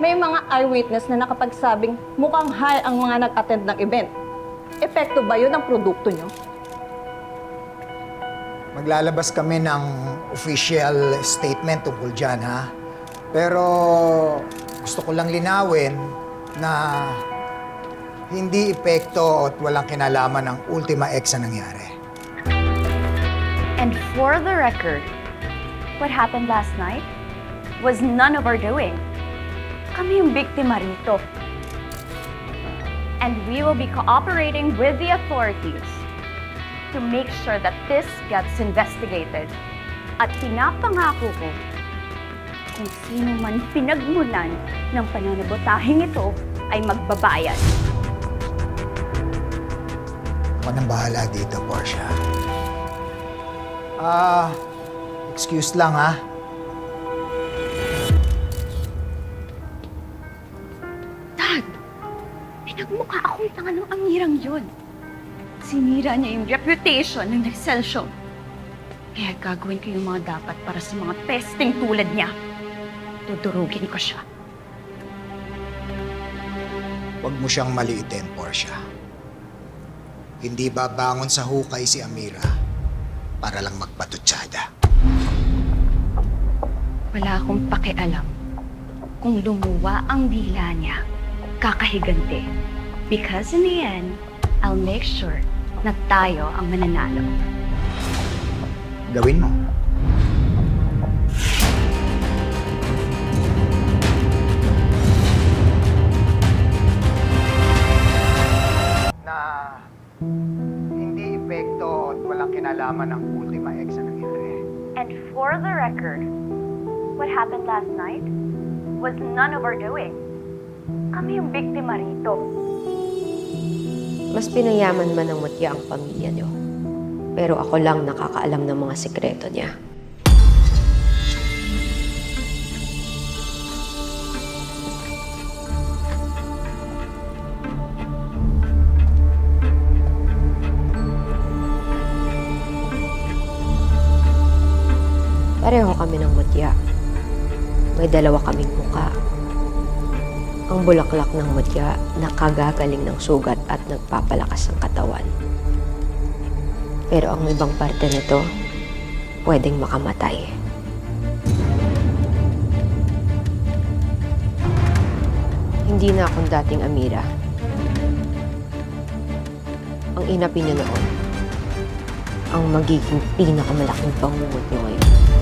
May mga eyewitness na nakapagsabing mukhang high ang mga nag-attend ng event. Epekto ba yun ng produkto nyo? Maglalabas kami ng official statement tungkol dyan, ha? Pero gusto ko lang linawin na hindi epekto at walang kinalaman ng Ultima X na nangyari. And for the record, what happened last night was none of our doing. Kami yung biktima rito. And we will be cooperating with the authorities to make sure that this gets investigated. At pinapangako ko, kung sino man pinagmulan ng pananabotahing ito ay magbabayad. Ako nang bahala dito, Portia. Ah, excuse lang, ha? Pinagmukha akong tanga ng amirang yun. Sinira niya yung reputation ng Excel Show. Kaya gagawin ko yung mga dapat para sa mga pesting tulad niya. Tudurugin ko siya. Huwag mo siyang maliitin, Portia. Hindi babangon sa hukay si Amira para lang magpatutsada. Wala akong pakialam kung lumuwa ang dila niya, kakahigante. Because in the end, I'll make sure na tayo ang mananalo. Gawin mo. Na hindi epekto at walang kinalaman ng Ultima X na nangyari. And for the record, what happened last night was none of our doing. Kami yung biktima rito. Mas pinayaman man ng mutya ang pamilya niyo. Pero ako lang nakakaalam ng mga sikreto niya. Pareho kami ng mutya. May dalawa kaming muka. Ang bulaklak ng mutya nakagagaling ng sugat at nagpapalakas ng katawan. Pero ang ibang parte nito, pwedeng makamatay. Hindi na akong dating Amira. Ang inapi niyo noon, ang magiging pinakamalaking pangungot niyo ngayon.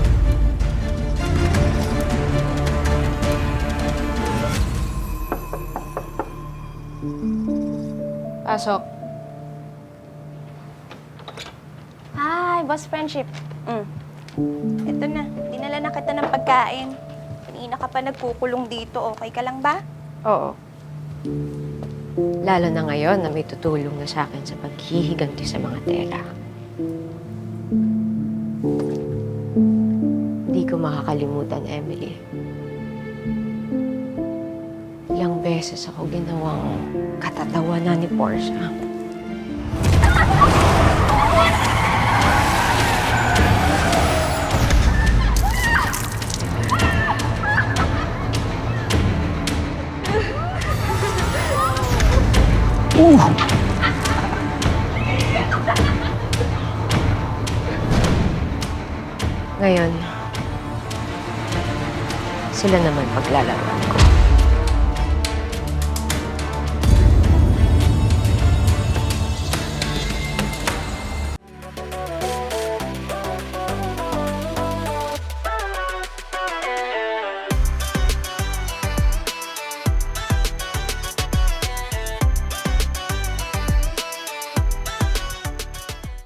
Pasok. Hi, Boss Friendship. Mm. Ito na, dinala na kita ng pagkain. Kanina ka pa nagkukulong dito, okay ka lang ba? Oo. Lalo na ngayon na may tutulong na sa akin sa paghihiganti sa mga tela. Hindi ko makakalimutan, Emily. Beses ako ginawang katatawanan ni Portia. Ngayon, sila naman paglalaban ko.